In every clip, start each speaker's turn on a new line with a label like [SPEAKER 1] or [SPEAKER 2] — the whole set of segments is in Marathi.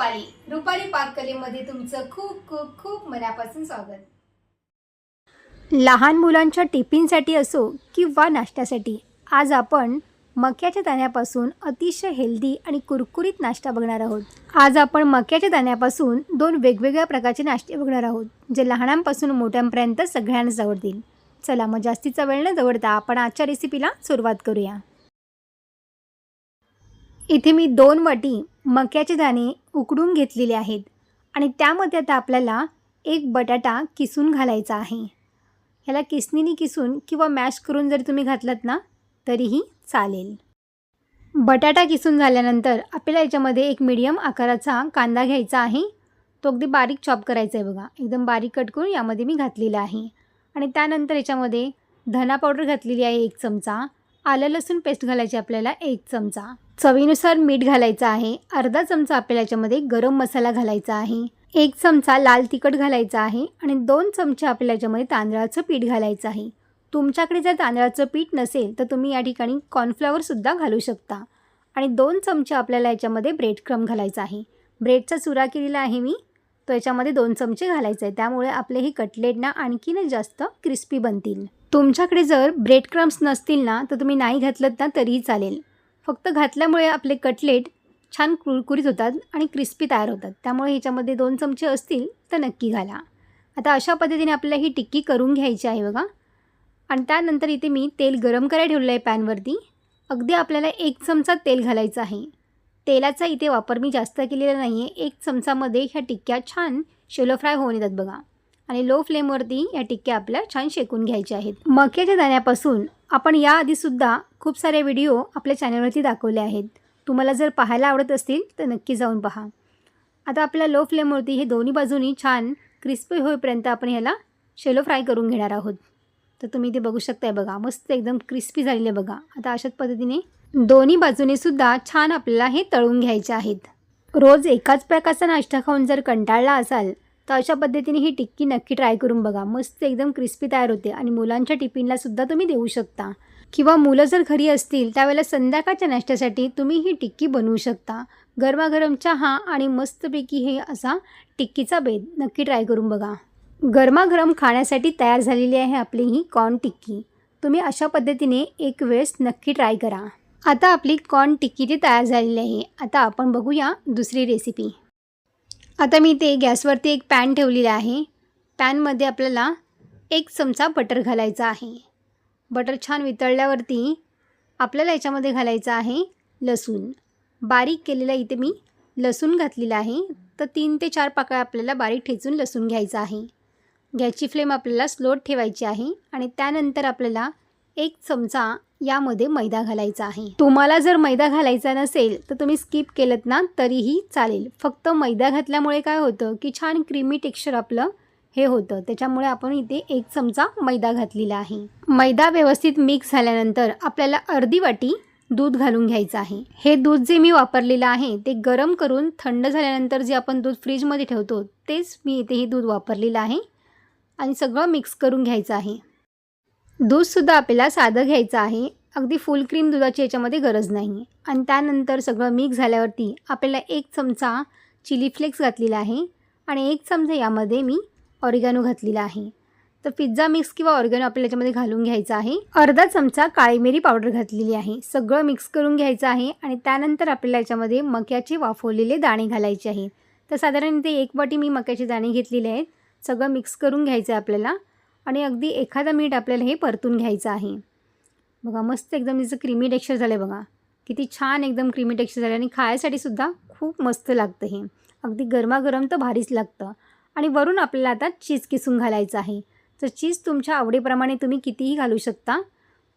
[SPEAKER 1] रुपाली. रुपाली पाककलेमध्ये तुमचं खूप खूप खूप मनापासून स्वागत.
[SPEAKER 2] लहान मुलांच्या टिफिनसाठी असो किंवा नाश्त्यासाठी आज आपण मक्याच्या दाण्यापासून अतिशय हेल्दी आणि कुरकुरीत नाश्ता बघणार आहोत. आज आपण मक्याच्या दाण्यापासून दोन वेगवेगळ्या प्रकारचे नाश्ते बघणार आहोत जे लहानांपासून मोठ्यांपर्यंत सगळ्यांनाच आवडतील. चला मग जास्तीचा वेळ न जवळता आपण आजच्या रेसिपीला सुरुवात करूया. इथे मी दोन वाटी मक्याचे दाणे उकडून घेतलेले आहेत आणि त्यामध्ये आता आपल्याला एक बटाटा किसून घालायचा आहे. ह्याला किसणीने किसून किंवा मॅश करून जरी तुम्ही घातलात ना तरीही चालेल. बटाटा किसून झाल्यानंतर आपल्याला याच्यामध्ये एक मीडियम आकाराचा कांदा घ्यायचा आहे. तो अगदी बारीक चॉप करायचा आहे बघा. एकदम बारीक कट करून यामध्ये मी घातलेला आहे. आणि त्यानंतर याच्यामध्ये धना पावडर घातलेली आहे एक चमचा. आलं लसूण पेस्ट घालायची आपल्याला एक चमचा. चवीनुसार मीठ घालायचं आहे. अर्धा चमचा आपल्याला याच्यामध्ये गरम मसाला घालायचा आहे. एक चमचा लाल तिखट घालायचा आहे आणि दोन चमचे आपल्याला याच्यामध्ये तांदळाचं पीठ घालायचं आहे. तुमच्याकडे जर तांदळाचं पीठ नसेल तर तुम्ही या ठिकाणी कॉर्नफ्लॉवरसुद्धा घालू शकता. आणि दोन चमचे आपल्याला याच्यामध्ये ब्रेड क्रम घालायचा आहे. ब्रेडचा चुरा केलेला आहे मी. तो याच्यामध्ये दोन चमचे घालायचे आहे त्यामुळे आपले हे कटलेट ना आणखीनच जास्त क्रिस्पी बनतील. तुमच्याकडे जर ब्रेड क्रम्स नसतील ना तर तुम्ही नाही घातलं ना तरीही चालेल. फक्त घातल्यामुळे आपले कटलेट छान कुरकुरीत होतात आणि क्रिस्पी तयार होतात. त्यामुळे ह्याच्यामध्ये दोन चमचे असतील तर नक्की घाला. आता अशा पद्धतीने आपल्याला ही टिक्की करून घ्यायची आहे बघा. आणि त्यानंतर इथे मी तेल गरम करायला ठेवलं आहे पॅनवरती. अगदी आपल्याला एक चमचा तेल घालायचं आहे. तेलाचा इथे वापर मी जास्त केलेला नाही आहे एक चमचामध्ये ह्या टिक्क्या छान शेलो फ्राय होऊन येतात बघा. आणि लो फ्लेमवरती या टिक्क्या आपल्या छान शेकून घ्यायच्या आहेत. मक्याच्या दाण्यापासून आपण याआधीसुद्धा खूप सारे व्हिडिओ आपल्या चॅनलवरती दाखवले आहेत. तुम्हाला जर पाहायला आवडत असतील तर नक्की जाऊन पहा. आता आपल्या लो फ्लेमवरती हे दोन्ही बाजूनी छान क्रिस्पी होईपर्यंत आपण ह्याला शेलो फ्राय करून घेणार आहोत. तर तुम्ही ते बघू शकताय बघा मस्त एकदम क्रिस्पी झालेले बघा. आता अशाच पद्धतीने दोन्ही बाजूनेसुद्धा छान आपल्याला हे तळून घ्यायचे आहेत. रोज एकाच प्रकारचा नाश्ता खाऊन जर कंटाळला असाल तर अशा पद्धतीने ही टिक्की नक्की ट्राय करून बघा. मस्त एकदम क्रिस्पी तयार होते आणि मुलांच्या टिफिनला सुद्धा तुम्ही देऊ शकता. किंवा मुलं जर घरी असतील त्यावेळेला संध्याकाळच्या नाश्त्यासाठी तुम्ही ही टिक्की बनवू शकता. गरमागरम चहा आणि मस्तपैकी हे असा टिक्कीचा बेद नक्की ट्राय करून बघा. गरमागरम खाण्यासाठी तयार झालेली आहे आपली ही कॉर्न टिक्की. तुम्ही अशा पद्धतीने एक वेळेस नक्की ट्राय करा. आता आपली कॉर्न टिक्की ती तयार झालेली आहे. आता आपण बघूया दुसरी रेसिपी आता मी ते गॅसवरती एक पॅन ठेवलेलं आहे. पॅनमध्ये आपल्याला एक चमचा बटर घालायचा आहे. बटर छान वितळल्यावरती आपल्याला याच्यामध्ये घालायचं आहे लसूण. बारीक केलेला इथे मी लसूण घातलेला आहे. तर तीन ते चार पाकळ्या आपल्याला बारीक ठेचून लसूण घ्यायचं आहे. गॅसची फ्लेम आपल्याला स्लोट ठेवायची आहे आणि त्यानंतर आपल्याला एक चमचा यामध्ये मैदा घालायचा आहे. तुम्हाला जर मैदा घालायचा नसेल तर तुम्ही स्किप केलं ना तरीही चालेल. फक्त मैदा घातल्यामुळे काय होतं की छान क्रीमी टेक्स्चर आपलं हे होतं. त्याच्यामुळे आपण इथे एक चमचा मैदा घातलेला आहे. मैदा व्यवस्थित मिक्स झाल्यानंतर आपल्याला अर्धी वाटी दूध घालून घ्यायचं आहे. हे दूध जे मी वापरलेलं आहे ते गरम करून थंड झाल्यानंतर जे आपण दूध फ्रीजमध्ये ठेवतो तेच मी इथे हे दूध वापरलेलं आहे. आणि सगळं मिक्स करून घ्यायचं आहे. दूधसुद्धा आपल्याला साधं घ्यायचं आहे. अगदी फुल क्रीम दुधाची याच्यामध्ये गरज नाही. आणि त्यानंतर सगळं मिक्स झाल्यावरती आपल्याला एक चमचा चिली फ्लेक्स घातलेला आहे. आणि एक चमचा यामध्ये मी ऑरिगॅनो घातलेला आहे. तर पिझ्झा मिक्स किंवा ऑर्गॅनो आपल्याला याच्यामध्ये घालून घ्यायचा आहे. अर्धा चमचा काळी मिरी पावडर घातलेली आहे. सगळं मिक्स करून घ्यायचं आहे. आणि त्यानंतर आपल्याला याच्यामध्ये मक्याचे वाफवलेले दाणे घालायचे आहे तर साधारण ते एक वाटी मी मक्याचे दाणे घेतलेले आहेत. सगळं मिक्स करून घ्यायचं आहे आपल्याला. आणि अगदी एखादा मिनिट आपल्याला हे परतून घ्यायचं आहे. बघा मस्त एकदम तिचं क्रीमी टेक्स्चर झालं आहे बघा. किती छान एकदम क्रीमी टेक्स्चर झालं आणि खायसाठी सुद्धा खूप मस्त लागतं हे. अगदी गरमागरम तर भारीच लागतं. आणि वरून आपल्याला आता चीज किसून घालायचं आहे. तर चीज तुमच्या आवडीप्रमाणे तुम्ही कितीही घालू शकता.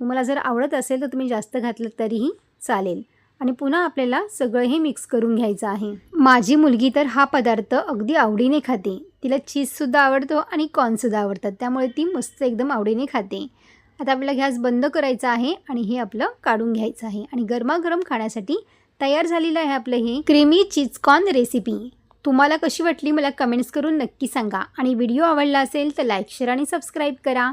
[SPEAKER 2] तुम्हाला जर आवडत असेल तर तुम्ही जास्त घातलं तरीही चालेल. आणि पुन्हा आपल्याला सगळं हे मिक्स करून घ्यायचं आहे. माझी मुलगी तर हा पदार्थ अगदी आवडीने खाते. तिला चीजसुद्धा आवडतो आणि कॉर्नसुद्धा आवडतात. त्यामुळे ती मस्त एकदम आवडीने खाते. आता आपल्याला गॅस बंद करायचा आहे आणि हे आपलं काढून घ्यायचं आहे. आणि गरमागरम खाण्यासाठी तयार झालेलं आहे आपलं हे क्रीमी चीजकॉर्न रेसिपी तुम्हाला कशी वाटली मला कमेंट्स करून नक्की सांगा. आणि व्हिडिओ आवडला असेल तर लाईक शेअर आणि सबस्क्राईब करा.